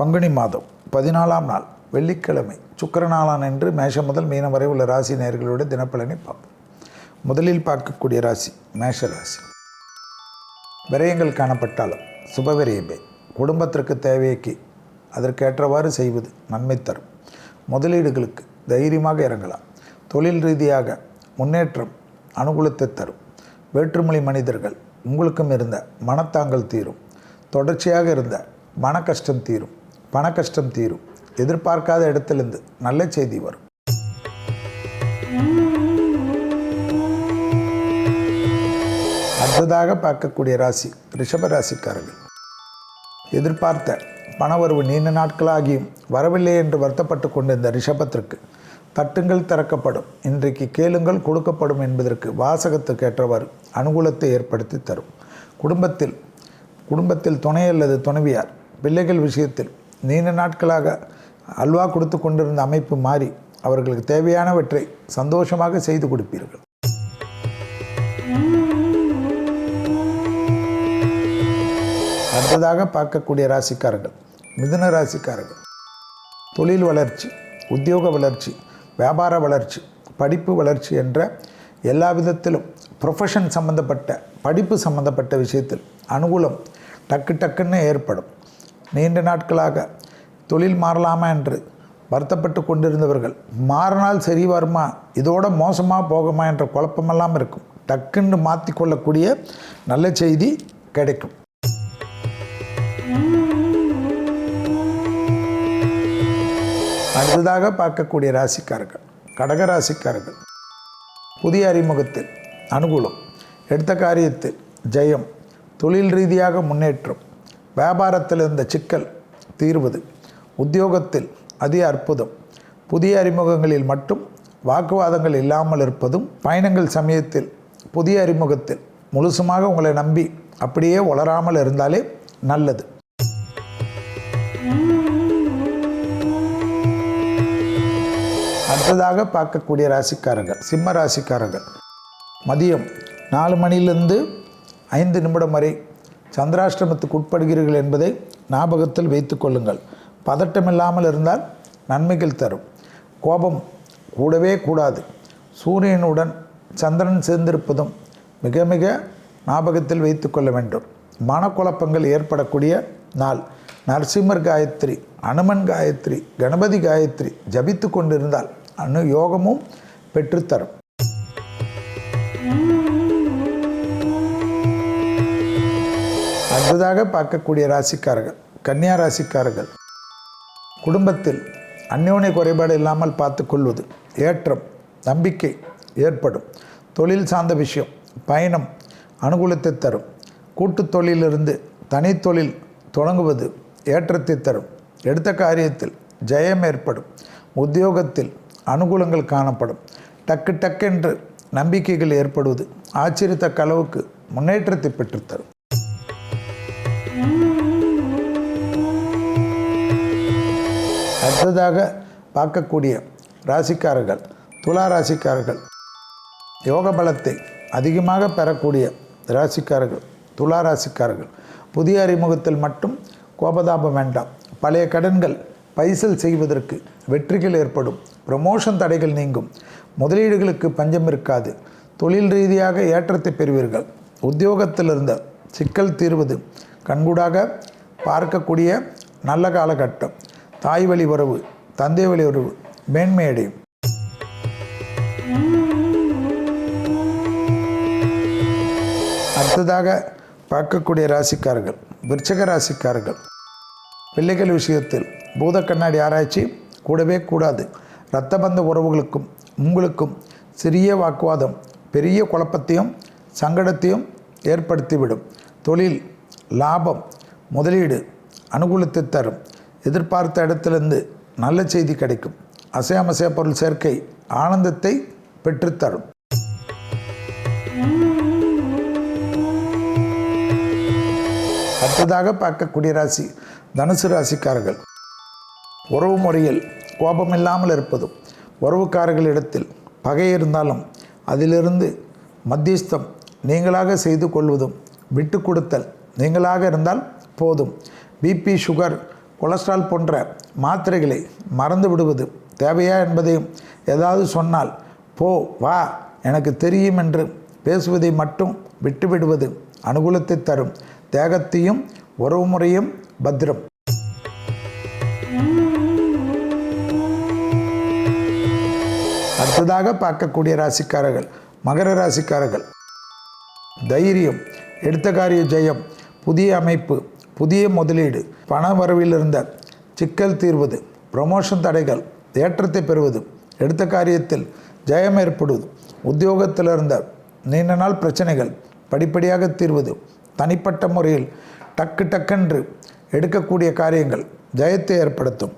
பங்குனி மாதம் பதினாலாம் நாள் வெள்ளிக்கிழமை சுக்கரநாளான் என்று மேஷம் முதல் மீனம் வரை உள்ள ராசி நேர்களோட தினப்பலனை பார்ப்போம். முதலில் பார்க்கக்கூடிய ராசி மேஷ ராசி. விரயங்கள் காணப்பட்டாலும் சுபவிரயமே குடும்பத்திற்கு தேவைக்கு அதற்கேற்றவாறு செய்வது நன்மை தரும். முதலீடுகளுக்கு தைரியமாக இறங்கலாம். தொழில் ரீதியாக முன்னேற்றம் அனுகூலத்தை தரும். வேற்றுமொழி மனிதர்கள் உங்களுக்கும் இருந்த மனத்தாங்கல் தீரும். தொடர்ச்சியாக இருந்த மன கஷ்டம் தீரும். பண கஷ்டம் தீரும். எதிர்பார்க்காத இடத்திலிருந்து நல்ல செய்தி வரும். அடுத்ததாக பார்க்கக்கூடிய ராசி ரிஷப ராசிக்காரர்கள். எதிர்பார்த்த பணவரவு நீண்ட நாட்களாகியும் வரவில்லை என்று வருத்தப்பட்டு கொண்டிருந்த ரிஷபத்திற்கு தட்டுங்கள் திறக்கப்படும். இன்றைக்கு கேளுங்கள் கொடுக்கப்படும் என்பதற்கு வாசகத்துக்கு ஏற்றவாறு அனுகூலத்தை ஏற்படுத்தி தரும். குடும்பத்தில் குடும்பத்தில் துணை அல்லது துணைவியார் பிள்ளைகள் விஷயத்தில் நீண்ட நாட்களாக அல்வா கொடுத்து கொண்டிருந்த அமைப்பு மாறி அவர்களுக்கு தேவையானவற்றை சந்தோஷமாக செய்து கொடுப்பீர்கள். அடுத்ததாக பார்க்கக்கூடிய ராசிக்காரர்கள் மிதுன ராசிக்காரர்கள். தொழில் வளர்ச்சி உத்தியோக வளர்ச்சி வியாபார வளர்ச்சி படிப்பு வளர்ச்சி என்ற எல்லா விதத்திலும் ப்ரொஃபஷன் சம்பந்தப்பட்ட படிப்பு சம்பந்தப்பட்ட விஷயத்தில் அனுகூலம் டக்கு டக்குன்னு ஏற்படும். நீண்ட நாட்களாக தொழில் மாறலாமா என்று வருத்தப்பட்டு கொண்டிருந்தவர்கள் மாறினால் சரி வருமா இதோட மோசமாக போகுமா என்ற குழப்பமெல்லாம் இருக்கும். டக்குன்னு மாற்றிக்கொள்ளக்கூடிய நல்ல செய்தி கிடைக்கும். அடுத்ததாக பார்க்கக்கூடிய ராசிக்காரர்கள் கடக ராசிக்காரர்கள். புதிய அறிமுகத்தில் அனுகூலம் எடுத்த காரியத்தில் ஜெயம் தொழில் ரீதியாக முன்னேற்றம் வியாபாரத்தில் இருந்த சிக்கல் தீர்வது உத்தியோகத்தில் அதி அற்புதம் புதிய அறிமுகங்களில் மட்டும் வாக்குவாதங்கள் இல்லாமல் இருப்பதும் பயணங்கள் சமயத்தில் புதிய அறிமுகத்தில் முழுசுமாக உங்களை நம்பி அப்படியே வளராமல் இருந்தாலே நல்லது. அடுத்ததாக பார்க்கக்கூடிய ராசிக்காரர்கள் சிம்ம ராசிக்காரர்கள். மதியம் நாலு மணிலிருந்து ஐந்து நிமிடம் வரை சந்திராஷ்டிரமத்துக்கு உட்படுகிறீர்கள் என்பதை ஞாபகத்தில் வைத்து கொள்ளுங்கள். பதட்டமில்லாமல் இருந்தால் நன்மைகள் தரும். கோபம் கூடவே கூடாது. சூரியனுடன் சந்திரன் சேர்ந்திருப்பதும் மிக மிக ஞாபகத்தில் வைத்துக்கொள்ள வேண்டும். மனக்குழப்பங்கள் ஏற்படக்கூடிய நாள். நரசிம்மர் காயத்ரி அனுமன் காயத்ரி கணபதி காயத்ரி ஜபித்து கொண்டிருந்தால் அனு யோகமும் பெற்றுத்தரும். அடுத்ததாக பார்க்கக்கூடிய ராசிக்காரர்கள் கன்னியா ராசிக்காரர்கள் குடும்பத்தில் அந்யோன்ய குறைபாடு இல்லாமல் பார்த்து கொள்வது ஏற்றம் நம்பிக்கை ஏற்படும். தொழில் சார்ந்த விஷயம் பயணம் அனுகூலத்தை தரும். கூட்டுத் தொழிலிருந்து தனித்தொழில் தொடங்குவது ஏற்றத்தை தரும். எடுத்த காரியத்தில் ஜெயம் ஏற்படும். உத்தியோகத்தில் அனுகூலங்கள் காணப்படும். டக்கு டக்கென்று நம்பிக்கைகள் ஏற்படுவது ஆச்சரியத்தக்க அளவுக்கு முன்னேற்றத்தை பெற்றுத்தரும். அடுத்ததாக பார்க்கக்கூடிய ராசிக்காரர்கள் துலா ராசிக்காரர்கள். யோக பலத்தை அதிகமாக பெறக்கூடிய ராசிக்காரர்கள் துலா ராசிக்காரர்கள். புதிய அறிமுகத்தில் மட்டும் கோபதாபம் வேண்டாம். பழைய கடன்கள் பைசல் செய்வதற்கு வெற்றிகள் ஏற்படும். ப்ரமோஷன் தடைகள் நீங்கும். முதலீடுகளுக்கு பஞ்சம் இருக்காது. தொழில் ரீதியாக ஏற்றத்தை பெறுவீர்கள். உத்தியோகத்தில் இருந்த சிக்கல் தீர்வது கண்கூடாக பார்க்கக்கூடிய நல்ல காலகட்டம். தாய் வழி உறவு தந்தை வழி உறவு மேன்மையடையும் அடுத்ததாக பார்க்கக்கூடிய ராசிக்காரர்கள் விருச்சக ராசிக்காரர்கள். பிள்ளைகள் விஷயத்தில் பூத கண்ணாடி ஆராய்ச்சி கூடவே கூடாது. இரத்தபந்த உறவுகளுக்கும் உங்களுக்கும் சிறிய வாக்குவாதம் பெரிய குழப்பத்தையும் சங்கடத்தையும் ஏற்படுத்திவிடும். தொழில் லாபம் முதலீடு அனுகூலத்தை தரும். எதிர்பார்த்த இடத்திலிருந்து நல்ல செய்தி கிடைக்கும். அசையாமசைய பொருள் சேர்க்கை ஆனந்தத்தை பெற்றுத்தரும். அடுத்ததாக பார்க்கக்கூடிய ராசி தனுசு ராசிக்காரர்கள். உறவு முறையில் கோபம் இல்லாமல் இருப்பதும் உறவுக்காரர்களிடத்தில் பகை இருந்தாலும் அதிலிருந்து மத்தியஸ்தம் நீங்களாக செய்து கொள்வதும் விட்டு கொடுத்தல் நீங்களாக இருந்தால் போதும். பிபி சுகர் கொலஸ்ட்ரால் போன்ற மாத்திரைகளை மறந்து விடுவது தேவையா என்பதையும் ஏதாவது சொன்னால் போ வா எனக்கு தெரியும் என்று பேசுவதை மட்டும் விட்டுவிடுவது அனுகூலத்தை தரும். தேகத்தையும் உறவுமுறையும் பத்திரம். அடுத்ததாக பார்க்கக்கூடிய ராசிக்காரர்கள் மகர ராசிக்காரர்கள். தைரியம் எடுத்த காரிய ஜெயம் புதிய அமைப்பு புதிய முதலீடு பண வரவில் இருந்த சிக்கல் தீர்வது ப்ரமோஷன் தடைகள் ஏற்றத்தை பெறுவது எடுத்த காரியத்தில் ஜெயம் ஏற்படுவது உத்தியோகத்தில் இருந்த நீண்ட நாள் பிரச்சனைகள் படிப்படியாக தீர்வது தனிப்பட்ட முறையில் டக்கு டக்கென்று எடுக்கக்கூடிய காரியங்கள் ஜெயத்தை ஏற்படுத்தும்.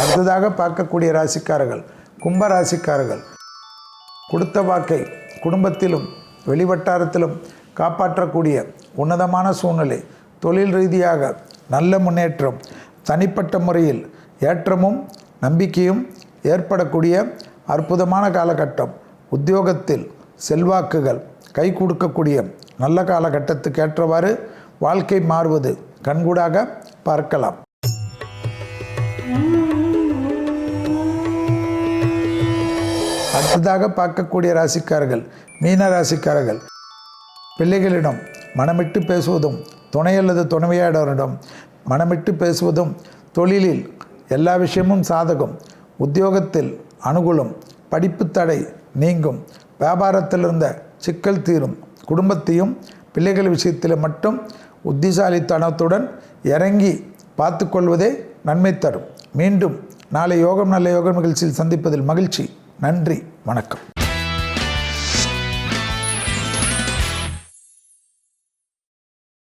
அடுத்ததாக பார்க்கக்கூடிய ராசிக்காரர்கள் கும்ப ராசிக்காரர்கள் கொடுத்த வாக்கை குடும்பத்திலும் வெளிவட்டாரத்திலும் காப்பாற்றக்கூடிய உன்னதமான சூழ்நிலை தொழில் ரீதியாக நல்ல முன்னேற்றம் தனிப்பட்ட முறையில் ஏற்றமும் நம்பிக்கையும் ஏற்படக்கூடிய அற்புதமான காலகட்டம். உத்தியோகத்தில் செல்வாக்குகள் கை கொடுக்கக்கூடிய நல்ல காலகட்டத்துக்கு ஏற்றவாறு வாழ்க்கை மாறுவது கண்கூடாக பார்க்கலாம். அடுத்ததாக பார்க்கக்கூடிய ராசிக்காரர்கள் மீன ராசிக்காரர்கள். பிள்ளைகளிடம் மனமிட்டு பேசுவதும் துணை அல்லது துணைவியாளரிடம் மனமிட்டு பேசுவதும் தொழிலில் எல்லா விஷயமும் சாதகம் உத்தியோகத்தில் அனுகூலம் படிப்பு தடை நீங்கும் வியாபாரத்தில் இருந்த சிக்கல் தீரும் குடும்பத்தையும் பிள்ளைகள் விஷயத்தில் மட்டும் புத்திசாலித்தனத்துடன் இறங்கி பார்த்து கொள்வதே நன்மை தரும். மீண்டும் நாளை யோகம் நல்ல யோகம் நிகழ்ச்சியில் சந்திப்பதில் மகிழ்ச்சி. நன்றி. வணக்கம்.